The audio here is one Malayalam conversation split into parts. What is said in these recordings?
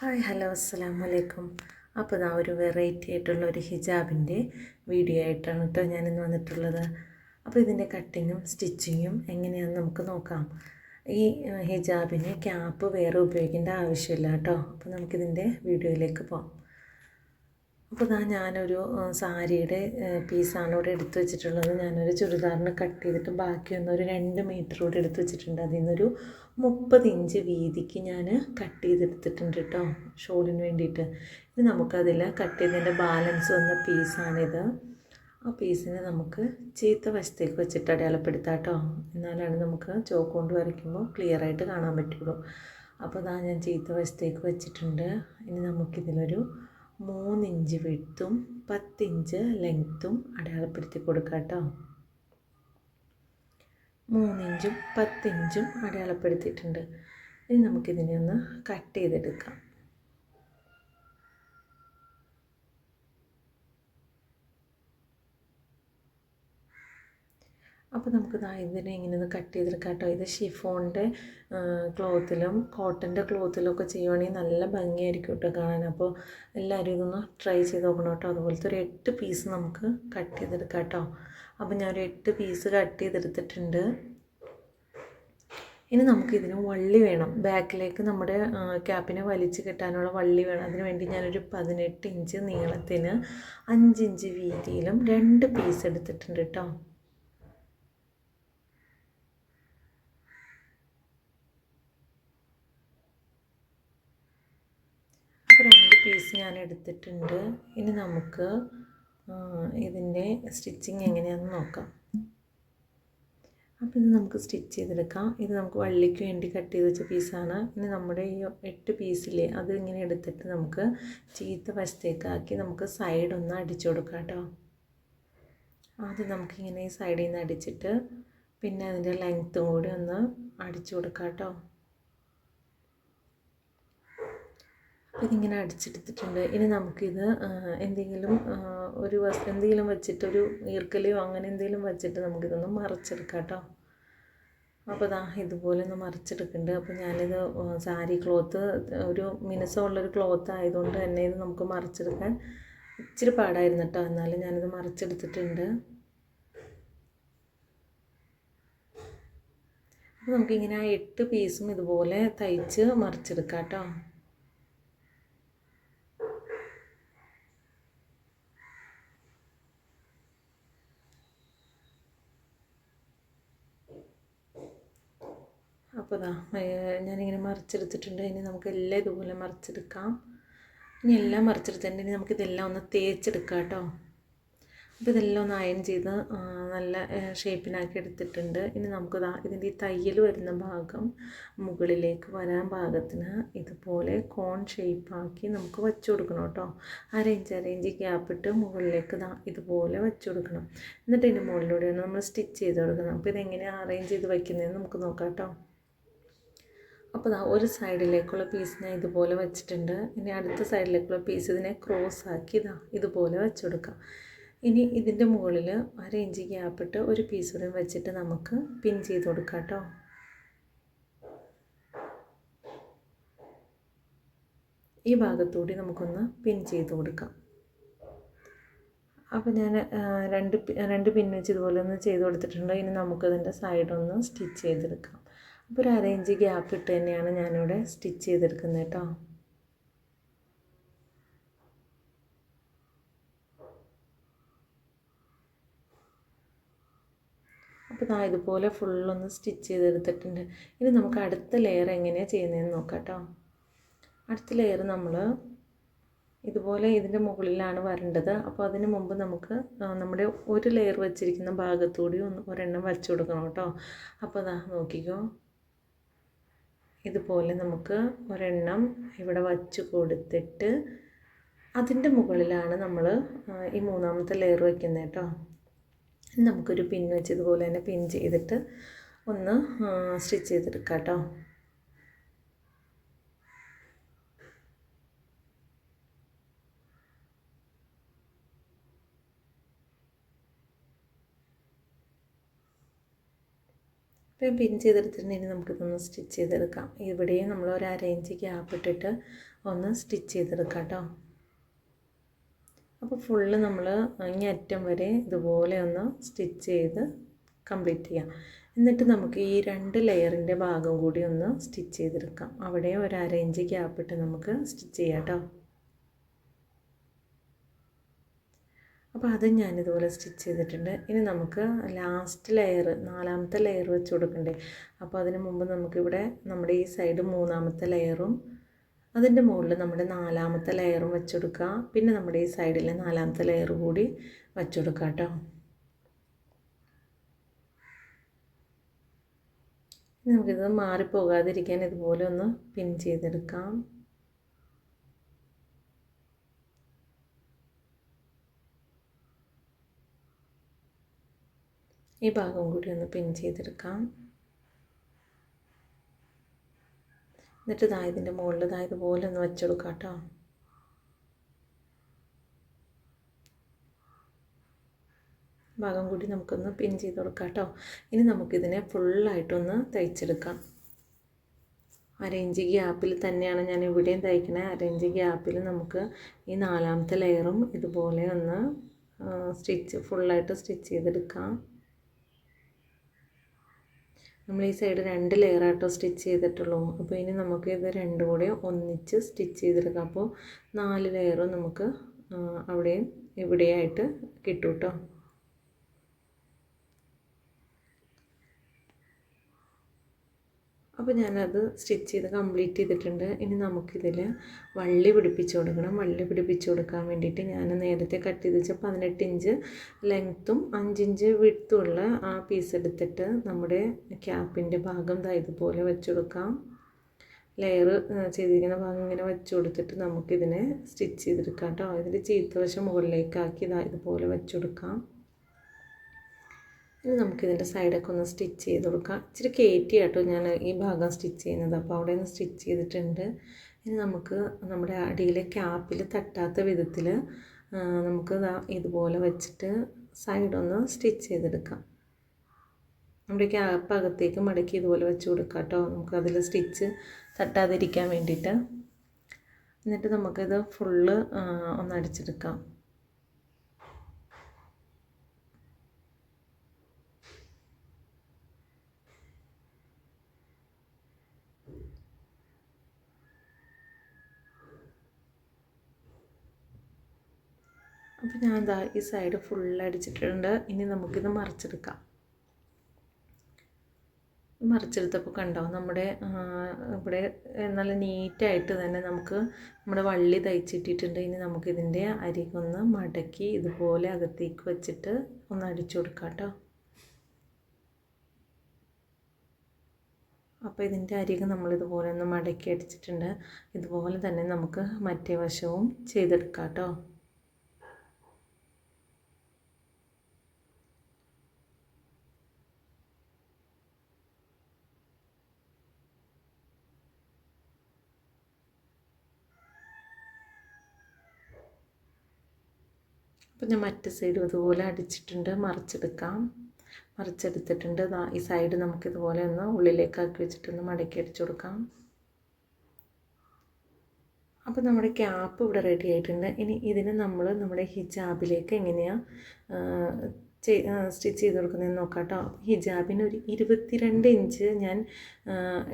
ഹായ് ഹലോ അസ്സാം വലൈക്കും അപ്പോൾ ഇതാ ഒരു വെറൈറ്റി ആയിട്ടുള്ള ഒരു ഹിജാബിന്റെ വീഡിയോ ആയിട്ടാണ് കേട്ടോ ഞാനിന്ന് വന്നിട്ടുള്ളത്. അപ്പോൾ ഇതിന്റെ കട്ടിങ്ങും സ്റ്റിച്ചിങ്ങും എങ്ങനെയാണെന്ന് നമുക്ക് നോക്കാം. ഈ ഹിജാബിന് ക്യാപ്പ് വേറെ ഉപയോഗിക്കേണ്ട ആവശ്യമില്ല കേട്ടോ അപ്പോൾ നമുക്കിതിന്റെ വീഡിയോയിലേക്ക് പോകാം അപ്പോൾ ഇതാ ഞാനൊരു സാരിയുടെ പീസാണ് ഇവിടെ എടുത്തു വെച്ചിട്ടുള്ളത്. ഞാനൊരു ചുരിദാറിന് കട്ട് ചെയ്തിട്ട് ബാക്കിയൊന്നും ഒരു രണ്ട് മീറ്റർ കൂടെ എടുത്തു വെച്ചിട്ടുണ്ട്. അതിൽ നിന്നൊരു മുപ്പത് ഇഞ്ച് വീതിക്ക് ഞാൻ കട്ട് ചെയ്തെടുത്തിട്ടുണ്ട് കേട്ടോ ഷോളിന് വേണ്ടിയിട്ട്. ഇത് നമുക്കതിൽ കട്ട് ചെയ്തതിന്റെ ബാലൻസ് വന്ന പീസാണിത്. ആ പീസിനെ നമുക്ക് ചീത്ത വശത്തേക്ക് വെച്ചിട്ട് അടയാളപ്പെടുത്താം കേട്ടോ. എന്നാലാണ് നമുക്ക് ചോക്ക് കൊണ്ട് വരയ്ക്കുമ്പോൾ ക്ലിയർ ആയിട്ട് കാണാൻ പറ്റുള്ളൂ. അപ്പോൾ അതാ ഞാൻ ചീത്ത വശത്തേക്ക് വെച്ചിട്ടുണ്ട്. ഇനി നമുക്കിതിലൊരു മൂന്നിഞ്ച് വിട്ടും പത്തിഞ്ച് ലെങ്ത്തും അടയാളപ്പെടുത്തി കൊടുക്കാം കേട്ടോ മൂന്നിഞ്ചും പത്തിഞ്ചും അടയാളപ്പെടുത്തിയിട്ടുണ്ട്. ഇനി നമുക്കിതിനെ ഒന്ന് കട്ട് ചെയ്തെടുക്കാം. അപ്പോൾ നമുക്ക് ദാ ഇതിനെ ഇങ്ങനെ ഒന്ന് കട്ട് ചെയ്തെടുക്കാം കേട്ടോ. ഇത് ഷിഫോണിന്റെ ക്ലോത്തിലും കോട്ടന്റെ ക്ലോത്തിലും ഒക്കെ ചെയ്യുവാണെങ്കിൽ നല്ല ഭംഗിയായിരിക്കും കേട്ടോ കാണാൻ. അപ്പോൾ എല്ലാവരും ഇതൊന്ന് ട്രൈ ചെയ്ത് നോക്കണം കേട്ടോ. അതുപോലത്തെ ഒരു എട്ട് പീസ് നമുക്ക് കട്ട് ചെയ്തെടുക്കാം കേട്ടോ. അപ്പോൾ ഒരു എട്ട് പീസ് കട്ട് ചെയ്തെടുത്തിട്ടുണ്ട്. ഇനി നമുക്ക് ഇതിന് വള്ളി വേണം. ബാക്കിലേക്ക് നമ്മുടെ ക്യാപ്പിനെ വലിച്ച് കെട്ടാനുള്ള വള്ളി വേണം. അതിന് വേണ്ടി ഞാനൊരു പതിനെട്ട് ഇഞ്ച് നീളത്തിന് അഞ്ചിഞ്ച് വീതിയിലും രണ്ട് പീസ് എടുത്തിട്ടുണ്ട് കേട്ടോ അപ്പോൾ രണ്ട് പീസ് ഞാൻ എടുത്തിട്ടുണ്ട് ഇനി നമുക്ക് ഇതിന്റെ സ്റ്റിച്ചിങ് എങ്ങനെയാണെന്ന് നോക്കാം. അപ്പോൾ ഇത് നമുക്ക് സ്റ്റിച്ച് ചെയ്തെടുക്കാം. ഇത് നമുക്ക് വള്ളിക്ക് വേണ്ടി കട്ട് ചെയ്ത് വെച്ച പീസാണ് ഇനി നമ്മുടെ ഈ എട്ട് പീസില്ലേ അത് ഇങ്ങനെ എടുത്തിട്ട് നമുക്ക് ചീത്ത വശത്തേക്കാക്കി നമുക്ക് സൈഡ് ഒന്ന് അടിച്ചു കൊടുക്കാം കേട്ടോ ആദ്യം നമുക്കിങ്ങനെ ഈ സൈഡിൽ നിന്ന് അടിച്ചിട്ട് പിന്നെ അതിന്റെ ലെങ്ത്തും കൂടി ഒന്ന് അടിച്ചു കൊടുക്കാം കേട്ടോ ഇതിങ്ങനെ അടിച്ചെടുത്തിട്ടുണ്ട്. ഇനി നമുക്കിത് എന്തെങ്കിലും ഒരു വസ് എന്തെങ്കിലും വെച്ചിട്ടൊരു ഈർക്കലിയോ അങ്ങനെ എന്തെങ്കിലും വെച്ചിട്ട് നമുക്കിതൊന്ന് മറിച്ചെടുക്കാം കേട്ടോ അപ്പോൾ ദാ ഇതുപോലെ ഒന്ന് മറിച്ചെടുക്കുന്നുണ്ട്. അപ്പോൾ ഞാനിത് സാരി ക്ലോത്ത് ഒരു മിനുസമുള്ളൊരു ക്ലോത്ത് ആയതുകൊണ്ട് തന്നെ ഇത് നമുക്ക് മറിച്ചെടുക്കാൻ ഇച്ചിരി പാടായിരുന്നു കേട്ടോ എന്നാലും ഞാനിത് മറിച്ചെടുത്തിട്ടുണ്ട്. നമുക്കിങ്ങനെ ആ എട്ട് പീസും ഇതുപോലെ തയ്ച്ച് മറിച്ചെടുക്കാം കേട്ടോ അപ്പോൾ ഇതാ ഞാനിങ്ങനെ മറിച്ചെടുത്തിട്ടുണ്ട്. ഇനി നമുക്ക് എല്ലാം ഇതുപോലെ മറിച്ചെടുക്കാം. ഇനി എല്ലാം മറിച്ചെടുത്തിട്ടുണ്ട്. ഇനി നമുക്കിതെല്ലാം ഒന്ന് തേച്ചെടുക്കാം കേട്ടോ. അപ്പോൾ ഇതെല്ലാം ഒന്ന് അയൺ ചെയ്ത് നല്ല ഷേപ്പിനാക്കി എടുത്തിട്ടുണ്ട്. ഇനി നമുക്ക് ഇതിന്റെ ഈ തയ്യൽ വരുന്ന ഭാഗം മുകളിലേക്ക് വരാൻ പാകത്തിന് ഇതുപോലെ കോൺ ഷേപ്പാക്കി നമുക്ക് വച്ചു കൊടുക്കണം കേട്ടോ. അരയിഞ്ച് അരയിഞ്ച് ഗ്യാപ്പിട്ട് മുകളിലേക്ക് ദാ ഇതുപോലെ വച്ചു കൊടുക്കണം. എന്നിട്ട് ഇതിന്റെ മുകളിലൂടെയാണ് നമ്മൾ സ്റ്റിച്ച് ചെയ്ത് കൊടുക്കുന്നത് അപ്പോൾ ഇതെങ്ങനെയാണ് അറേഞ്ച് ചെയ്ത് വയ്ക്കുന്നതെന്ന് നമുക്ക് നോക്കാം കേട്ടോ. അപ്പോൾ ഒരു സൈഡിലേക്കുള്ള പീസ് ഞാൻ ഇതുപോലെ വെച്ചിട്ടുണ്ട്. ഇനി അടുത്ത സൈഡിലേക്കുള്ള പീസ് ഇതിനെ ക്രോസ് ആക്കി ഇതാ ഇതുപോലെ വെച്ച് കൊടുക്കാം. ഇനി ഇതിന്റെ മുകളിൽ അര ഇഞ്ച് ഗ്യാപ്പിട്ട് ഒരു പീസ് കൂടി വെച്ചിട്ട് നമുക്ക് പിൻ ചെയ്ത് കൊടുക്കാം കേട്ടോ ഈ ഭാഗത്തൂടി നമുക്കൊന്ന് പിൻ ചെയ്ത് കൊടുക്കാം. അപ്പോൾ ഞാൻ രണ്ട് രണ്ട് പിൻ വെച്ച് ഇതുപോലെ ഒന്ന് ചെയ്ത് കൊടുത്തിട്ടുണ്ട്. ഇനി നമുക്കതിന്റെ സൈഡൊന്ന് സ്റ്റിച്ച് ചെയ്തെടുക്കാം. അപ്പോൾ ഒരു അരയഞ്ച് ഗ്യാപ്പ് ഇട്ട് തന്നെയാണ് ഞാനിവിടെ സ്റ്റിച്ച് ചെയ്തെടുക്കുന്നത് കേട്ടോ. അപ്പോൾ ഞാൻ ഇതുപോലെ ഫുള്ളൊന്ന് സ്റ്റിച്ച് ചെയ്തെടുത്തിട്ടുണ്ട്. ഇനി നമുക്ക് അടുത്ത ലെയർ എങ്ങനെയാണ് ചെയ്യുന്നതെന്ന് നോക്കാം കേട്ടോ. അടുത്ത ലെയർ നമ്മൾ ഇതുപോലെ ഇതിന്റെ മുകളിലാണ് വരേണ്ടത്. അപ്പോൾ അതിന് മുമ്പ് നമുക്ക് നമ്മുടെ ഒരു ലെയർ വെച്ചിരിക്കുന്ന ഭാഗത്തുകൂടി ഒന്ന് ഒരെണ്ണം വച്ചു കൊടുക്കണം കേട്ടോ. അപ്പോൾ അതാ നോക്കിക്കോ. ഇതുപോലെ നമുക്ക് ഒരെണ്ണം ഇവിടെ വച്ച് കൊടുത്തിട്ട് അതിന്റെ മുകളിലാണ് നമ്മൾ ഈ മൂന്നാമത്തെ ലെയർ വയ്ക്കുന്നത് കേട്ടോ. നമുക്കൊരു പിൻ വെച്ച് ഇതുപോലെ തന്നെ പിൻ ചെയ്തിട്ട് ഒന്ന് സ്റ്റിച്ച് ചെയ്തെടുക്കാം കേട്ടോ. അപ്പോൾ പിൻ ചെയ്തെടുത്തിട്ടുണ്ടെങ്കിൽ നമുക്കിതൊന്ന് സ്റ്റിച്ച് ചെയ്തെടുക്കാം. ഇവിടെയും നമ്മൾ ഒരു അരയിഞ്ച് ഗ്യാപ്പ് ഇട്ടിട്ട് ഒന്ന് സ്റ്റിച്ച് ചെയ്തെടുക്കാം കേട്ടോ. അപ്പോൾ ഫുള്ള് നമ്മൾ ഇനി അറ്റം വരെ ഇതുപോലെ ഒന്ന് സ്റ്റിച്ച് ചെയ്ത് കംപ്ലീറ്റ് ചെയ്യാം. എന്നിട്ട് നമുക്ക് ഈ രണ്ട് ലെയറിന്റെ ഭാഗം കൂടി ഒന്ന് സ്റ്റിച്ച് ചെയ്തെടുക്കാം. അവിടെ ഒരു അരയിഞ്ച് ഗ്യാപ്പ് ഇട്ട് നമുക്ക് സ്റ്റിച്ച് ചെയ്യാം കേട്ടോ. അപ്പോൾ അത് ഞാനിതുപോലെ സ്റ്റിച്ച് ചെയ്തിട്ടുണ്ട്. ഇനി നമുക്ക് ലാസ്റ്റ് ലെയർ നാലാമത്തെ ലെയർ വെച്ച് കൊടുക്കണ്ടേ? അപ്പോൾ അതിന് മുമ്പ് നമുക്കിവിടെ നമ്മുടെ ഈ സൈഡ് മൂന്നാമത്തെ ലെയറും അതിന്റെ മുകളിൽ നമ്മുടെ നാലാമത്തെ ലെയറും വെച്ചെടുക്കുക പിന്നെ നമ്മുടെ ഈ സൈഡിലെ നാലാമത്തെ ലെയർ കൂടി വെച്ചെടുക്കുക കേട്ടോ നമുക്കിത് മാറിപ്പോകാതിരിക്കാൻ ഇതുപോലെ ഒന്ന് പിൻ ചെയ്തെടുക്കാം. ഈ ഭാഗം കൂടി ഒന്ന് പിൻ ചെയ്തെടുക്കാം. എന്നിട്ട് ഇതാ ഇതിന്റെ മുകളിൽ ഇതാ ഇതുപോലെ ഒന്ന് വെച്ചെടുക്കാം കേട്ടോ. ഭാഗം കൂടി നമുക്കൊന്ന് പിൻ ചെയ്ത് കൊടുക്കാം കേട്ടോ. ഇനി നമുക്കിതിനെ ഫുള്ളായിട്ടൊന്ന് തയ്ച്ചെടുക്കാം. അരയിഞ്ച് ഗ്യാപ്പിൽ തന്നെയാണ് ഞാൻ ഇവിടെയും തയ്ക്കണേ. അരയിഞ്ച് ഗ്യാപ്പിൽ നമുക്ക് ഈ നാലാമത്തെ ലെയറും ഇതുപോലെ ഒന്ന് സ്റ്റിച്ച് ഫുള്ളായിട്ട് സ്റ്റിച്ച് ചെയ്തെടുക്കാം. നമ്മൾ ഈ സൈഡ് രണ്ട് ലെയറായിട്ടോ സ്റ്റിച്ച് ചെയ്തിട്ടുള്ളൂ. അപ്പോൾ ഇനി നമുക്ക് ഇത് രണ്ടും കൂടെ ഒന്നിച്ച് സ്റ്റിച്ച് ചെയ്തെടുക്കാം. അപ്പോൾ നാല് ലെയറും നമുക്ക് അവിടെയും ഇവിടെയായിട്ട് കിട്ടും കേട്ടോ അപ്പോൾ ഞാനത് സ്റ്റിച്ച് ചെയ്ത് കംപ്ലീറ്റ് ചെയ്തിട്ടുണ്ട്. ഇനി നമുക്കിതിൽ വള്ളി പിടിപ്പിച്ച് കൊടുക്കണം. വള്ളി പിടിപ്പിച്ച് കൊടുക്കാൻ വേണ്ടിയിട്ട് ഞാൻ നേരത്തെ കട്ട് ചെയ്ത് വെച്ച പതിനെട്ട് ഇഞ്ച് ലെങ്ത്തും അഞ്ചിഞ്ച് വിട്ടുമുള്ള ആ പീസ് എടുത്തിട്ട് നമ്മുടെ ക്യാപ്പിന്റെ ഭാഗം ഇതുപോലെ വെച്ച് കൊടുക്കാം. ലെയർ ചെയ്തിരിക്കുന്ന ഭാഗം ഇങ്ങനെ വെച്ച് കൊടുത്തിട്ട് നമുക്കിതിനെ സ്റ്റിച്ച് ചെയ്തെടുക്കാം കേട്ടോ. ഇതിന്റെ ചീത്തവശം മുകളിലേക്കാക്കി ഇതാ ഇതുപോലെ വെച്ച് കൊടുക്കാം. ഇനി നമുക്കിതിന്റെ സൈഡൊക്കെ ഒന്ന് സ്റ്റിച്ച് ചെയ്ത് കൊടുക്കാം. ഇച്ചിരി കയറ്റി കേട്ടോ ഞാൻ ഈ ഭാഗം സ്റ്റിച്ച് ചെയ്യുന്നത്. അപ്പോൾ അവിടെ ഒന്ന് സ്റ്റിച്ച് ചെയ്തിട്ടുണ്ട്. ഇനി നമുക്ക് നമ്മുടെ അടിയിലെ ക്യാപ്പിൽ തട്ടാത്ത വിധത്തിൽ നമുക്ക് ഇതുപോലെ വെച്ചിട്ട് സൈഡൊന്ന് സ്റ്റിച്ച് ചെയ്തെടുക്കാം. നമ്മുടെ ക്യാപ്പ് അകത്തേക്ക് മടക്കി ഇതുപോലെ വെച്ച് കൊടുക്കാം കേട്ടോ. നമുക്കതിൽ സ്റ്റിച്ച് തട്ടാതിരിക്കാൻ വേണ്ടിയിട്ട്. എന്നിട്ട് നമുക്കിത് ഫുള്ള് ഒന്ന് അടിച്ചെടുക്കാം. അപ്പോൾ ഞാൻ എന്താ ഈ സൈഡ് ഫുൾ അടിച്ചിട്ടുണ്ട്. ഇനി നമുക്കിത് മറിച്ചെടുക്കാം. മറിച്ചെടുത്തപ്പോൾ കണ്ടോ നമ്മുടെ ഇവിടെ നല്ല നീറ്റായിട്ട് തന്നെ നമുക്ക് നമ്മുടെ വള്ളി തയ്ച്ചിട്ടിട്ടുണ്ട്. ഇനി നമുക്കിതിന്റെ അരികൊന്ന് മടക്കി ഇതുപോലെ അകത്തേക്ക് വെച്ചിട്ട് ഒന്ന് അടിച്ചു കൊടുക്കാം കേട്ടോ അപ്പോൾ ഇതിന്റെ അരികെ നമ്മളിതുപോലെ ഒന്ന് മടക്കി അടിച്ചിട്ടുണ്ട്. ഇതുപോലെ തന്നെ നമുക്ക് മറ്റേ വശവും ചെയ്തെടുക്കാം കേട്ടോ അപ്പോൾ ഞാൻ മറ്റേ സൈഡും ഇതുപോലെ അടിച്ചിട്ടുണ്ട്. മറിച്ചെടുക്കാം. മറിച്ചെടുത്തിട്ടുണ്ട്. ഈ സൈഡ് നമുക്കിതുപോലെ ഒന്ന് ഉള്ളിലേക്കാക്കി വെച്ചിട്ടൊന്ന് മടക്കി അടിച്ചു കൊടുക്കാം. അപ്പോൾ നമ്മുടെ ക്യാപ്പ് ഇവിടെ റെഡി ആയിട്ടുണ്ട്. ഇനി ഇതിന് നമ്മൾ നമ്മുടെ ഹിജാബിലേക്ക് എങ്ങനെയാണ് സ്റ്റിച്ച് ചെയ്ത് കൊടുക്കുന്നതെന്ന് നോക്കാം കേട്ടോ ഹിജാബിന് ഒരു ഇരുപത്തിരണ്ട് ഇഞ്ച് ഞാൻ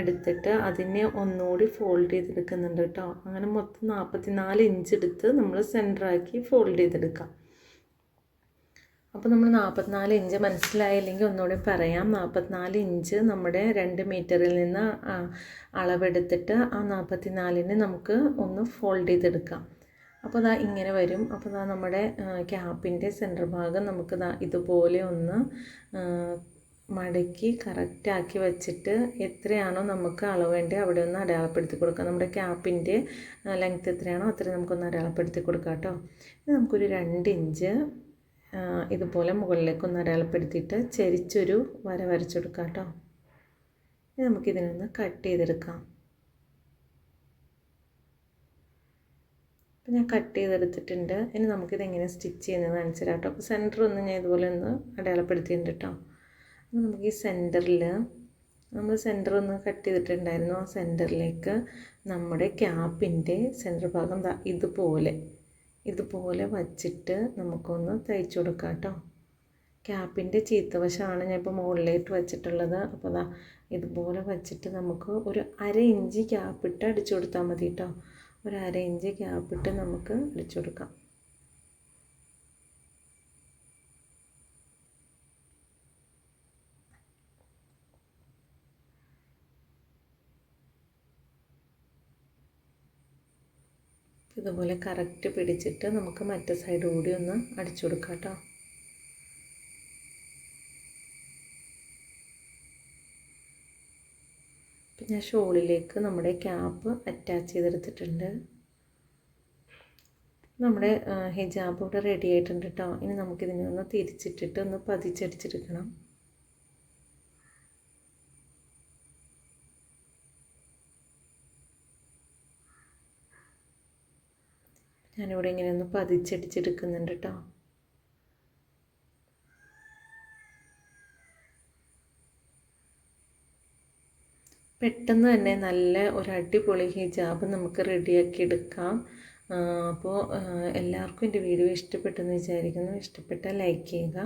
എടുത്തിട്ട് അതിനെ ഒന്നുകൂടി ഫോൾഡ് ചെയ്തെടുക്കുന്നുണ്ട് കേട്ടോ അങ്ങനെ മൊത്തം നാൽപ്പത്തി നാല് ഇഞ്ച് എടുത്ത് നമ്മൾ സെന്ററാക്കി ഫോൾഡ് ചെയ്തെടുക്കാം. അപ്പോൾ നമ്മൾ നാൽപ്പത്തിനാല് ഇഞ്ച് മനസ്സിലായില്ലെങ്കിൽ ഒന്നുകൂടി പറയാം. നാൽപ്പത്തിനാല് ഇഞ്ച് നമ്മുടെ രണ്ട് മീറ്ററിൽ നിന്ന് അളവെടുത്തിട്ട് ആ നാൽപ്പത്തിനാലിന് നമുക്ക് ഒന്ന് ഫോൾഡ് ചെയ്തെടുക്കാം. അപ്പോൾ ദാ ഇങ്ങനെ വരും. അപ്പോൾ ദാ നമ്മുടെ ക്യാപ്പിന്റെ സെന്റർ ഭാഗം നമുക്ക് ദാ ഇതുപോലെ ഒന്ന് മടക്കി കറക്റ്റാക്കി വെച്ചിട്ട് എത്രയാണോ നമുക്ക് അളവേണ്ടത് അവിടെ ഒന്ന് അടയാളപ്പെടുത്തി കൊടുക്കാം. നമ്മുടെ ക്യാപ്പിന്റെ ലെങ്ത് എത്രയാണോ അത്രയും നമുക്കൊന്ന് അടയാളപ്പെടുത്തി കൊടുക്കാം കേട്ടോ. ഇത് നമുക്കൊരു രണ്ട് ഇഞ്ച് ഇതുപോലെ മുകളിലേക്കൊന്ന് അടയാളപ്പെടുത്തിയിട്ട് ചെരിച്ചൊരു വര വരച്ചെടുക്കാം കേട്ടോ. ഇനി നമുക്കിതിനൊന്ന് കട്ട് ചെയ്തെടുക്കാം. ഞാൻ കട്ട് ചെയ്തെടുത്തിട്ടുണ്ട്. ഇനി നമുക്കിത് എങ്ങനെ സ്റ്റിച്ച് ചെയ്യുന്നത് കാണിച്ചു കേട്ടോ. അപ്പോൾ സെന്റർ ഒന്ന് ഞാൻ ഇതുപോലെ ഒന്ന് അടയാളപ്പെടുത്തിയിട്ടുണ്ട് കേട്ടോ. അപ്പോൾ നമുക്ക് ഈ സെന്ററിൽ നമ്മൾ സെന്റർ ഒന്ന് കട്ട് ചെയ്തിട്ടുണ്ടായിരുന്നു. ആ സെന്ററിലേക്ക് നമ്മുടെ ക്യാപ്പിന്റെ സെന്റർ ഭാഗം ഇതുപോലെ ഇതുപോലെ വച്ചിട്ട് നമുക്കൊന്ന് തയ്ച്ചു കൊടുക്കാം കേട്ടോ. ക്യാപ്പിന്റെ ചീത്തവശമാണ് ഞാൻ ഇപ്പോൾ മുകളിലേക്ക് വെച്ചിട്ടുള്ളത്. അപ്പോൾ അതാ ഇതുപോലെ വച്ചിട്ട് നമുക്ക് ഒരു അര ഇഞ്ച് ക്യാപ്പിട്ട് അടിച്ചു കൊടുത്താൽ മതി കേട്ടോ. ഒരു അര ഇഞ്ച് ക്യാപ്പിട്ട് നമുക്ക് അടിച്ചു കൊടുക്കാം. ഇതുപോലെ കറക്റ്റ് പിടിച്ചിട്ട് നമുക്ക് മറ്റേ സൈഡ് കൂടി ഒന്ന് അടിച്ചു കൊടുക്കാം കേട്ടോ. പിന്നെ ഷോളിലേക്ക് നമ്മുടെ ക്യാപ്പ് അറ്റാച്ച് ചെയ്തെടുത്തിട്ടുണ്ട്. നമ്മുടെ ഹിജാബ് ഇവിടെ റെഡി ആയിട്ടുണ്ട് കേട്ടോ. ഇനി നമുക്കിതിനെ ഒന്ന് തിരിച്ചിട്ടിട്ട് ഒന്ന് പതിച്ചടിച്ചെടുക്കണം. ഞാനിവിടെ ഇങ്ങനെ ഒന്ന് പതിച്ചടിച്ചെടുക്കുന്നുണ്ട് കേട്ടോ പെട്ടെന്ന് തന്നെ നല്ല ഒരു അടിപൊളി ഹിജാബ് നമുക്ക് റെഡിയാക്കി എടുക്കാം. അപ്പോൾ എല്ലാവർക്കും എന്റെ വീഡിയോ ഇഷ്ടപ്പെട്ടെന്ന് വിചാരിക്കുന്നു. ഇഷ്ടപ്പെട്ടാൽ ലൈക്ക് ചെയ്യുക.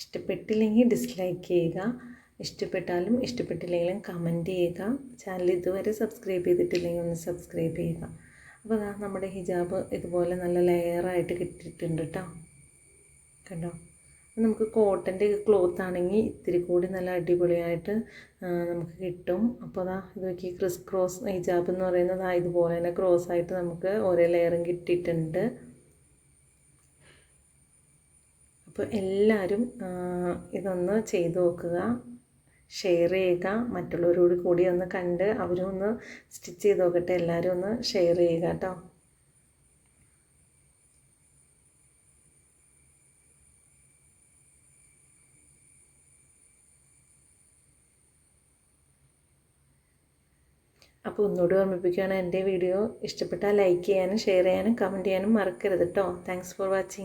ഇഷ്ടപ്പെട്ടില്ലെങ്കിൽ ഡിസ്ലൈക്ക് ചെയ്യുക. ഇഷ്ടപ്പെട്ടാലും ഇഷ്ടപ്പെട്ടില്ലെങ്കിലും കമന്റ് ചെയ്യുക. ചാനൽ ഇതുവരെ സബ്സ്ക്രൈബ് ചെയ്തിട്ടില്ലെങ്കിൽ ഒന്ന് സബ്സ്ക്രൈബ് ചെയ്യുക. അപ്പോൾ നമ്മുടെ ഹിജാബ് ഇതുപോലെ നല്ല ലെയറായിട്ട് കിട്ടിയിട്ടുണ്ട് കേട്ടോ കണ്ടോ? നമുക്ക് കോട്ടന്റെ ക്ലോത്ത് ആണെങ്കിൽ ഇത്തിരി കൂടി നല്ല അടിപൊളിയായിട്ട് നമുക്ക് കിട്ടും. അപ്പോൾ അതാ ഇത് നോക്കി ക്രിസ് ക്രോസ് ഹിജാബ് എന്ന് പറയുന്നത് ഇതുപോലെ തന്നെ ക്രോസ് ആയിട്ട് നമുക്ക് ഓരോ ലെയറും കിട്ടിയിട്ടുണ്ട്. അപ്പോൾ എല്ലാവരും ഇതൊന്ന് ചെയ്ത് നോക്കുക. ഷെയർ ചെയ്യുക. മറ്റുള്ളവരോട് കൂടി ഒന്ന് കണ്ട് അവരും ഒന്ന് സ്റ്റിച്ച് ചെയ്ത് നോക്കട്ടെ. എല്ലാവരും ഒന്ന് ഷെയർ ചെയ്യുക കേട്ടോ. അപ്പോൾ ഒന്നുകൂടി ഓർമ്മിപ്പിക്കുകയാണ് എന്റെ വീഡിയോ ഇഷ്ടപ്പെട്ടാൽ ലൈക്ക് ചെയ്യാനും ഷെയർ ചെയ്യാനും കമന്റ് ചെയ്യാനും മറക്കരുത് കേട്ടോ. Thanks for watching